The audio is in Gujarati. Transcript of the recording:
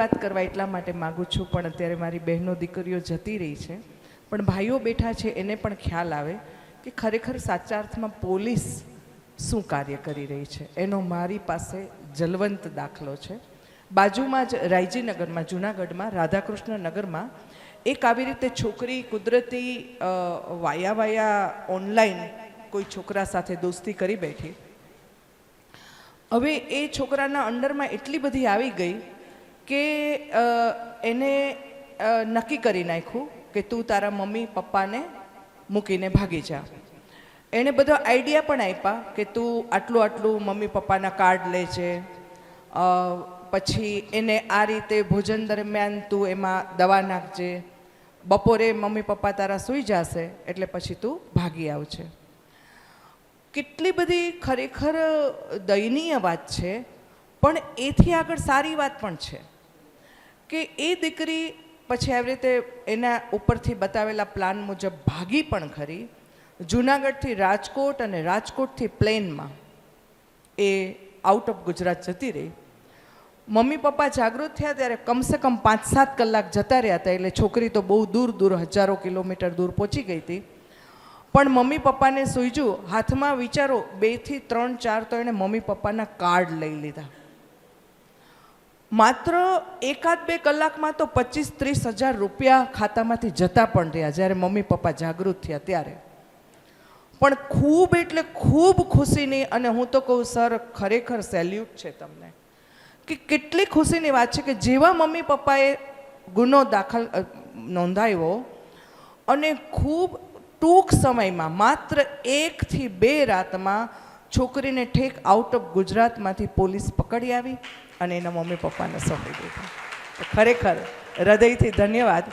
વાત કરવા એટલા માટે માગું છું, પણ અત્યારે મારી બહેનો દીકરીઓ જતી રહી છે. પણ ભાઈઓ બેઠા છે, એને પણ ખ્યાલ આવે કે ખરેખર સાચા અર્થમાં પોલીસ શું કાર્ય કરી રહી છે. એનો મારી પાસે જલવંત દાખલો છે. બાજુમાં જ રાયજીનગરમાં, જુનાગઢમાં, રાધાકૃષ્ણ નગરમાં એક આવી રીતે છોકરી કુદરતી વાયા વાયા ઓનલાઈન કોઈ છોકરા સાથે દોસ્તી કરી બેઠી. હવે એ છોકરાના અંડરમાં એટલી બધી આવી ગઈ કે એને નક્કી કરી નાખ્યું કે તું તારા મમ્મી પપ્પાને મૂકીને ભાગી જા. એણે બધો આઈડિયા પણ આપ્યા કે તું આટલું આટલું મમ્મી પપ્પાના કાર્ડ લેજે પછી એને આ રીતે ભોજન દરમિયાન તું એમાં દવા નાખજે. બપોરે મમ્મી પપ્પા તારા સૂઈ જશે એટલે પછી તું ભાગી આવજે. કેટલી બધી ખરેખર દયનીય વાત છે, પણ એથી આગળ સારી વાત પણ છે. કે એ દીકરી પછી આવી રીતે એના ઉપરથી બતાવેલા પ્લાન મુજબ ભાગી પણ ખરી. જુનાગઢથી રાજકોટ અને રાજકોટથી પ્લેનમાં એ આઉટ ઓફ ગુજરાત જતી રહી. મમ્મી પપ્પા જાગૃત થયા ત્યારે કમસે કમ પાંચ સાત કલાક જતા રહ્યા હતા, એટલે છોકરી તો બહુ દૂર દૂર, હજારો કિલોમીટર દૂર પહોંચી ગઈ હતી. પણ મમ્મી પપ્પાને સૂઈજું હાથમાં વિચારો, બેથી ત્રણ ચાર તો એણે મમ્મી પપ્પાના કાર્ડ લઈ લીધા. માત્ર એકાદ બે કલાકમાં તો પચીસ ત્રીસ હજાર રૂપિયા ખાતામાંથી જતા પણ રહ્યા જ્યારે મમ્મી પપ્પા જાગૃત થયા ત્યારે. પણ ખૂબ એટલે ખૂબ ખુશીની અને હું તો કહું, સર, ખરેખર સેલ્યુટ છે તમને. કે કેટલી ખુશીની વાત છે કે જેવા મમ્મી પપ્પાએ ગુનો દાખલ નોંધાવ્યો અને ખૂબ ટૂંક સમયમાં, માત્ર એકથી બે રાતમાં છોકરીને ઠેક આઉટ ઓફ ગુજરાતમાંથી પોલીસ પકડી આવી અને એના મમ્મી પપ્પાને સોંપી દીધા. ખરેખર હૃદયથી ધન્યવાદ.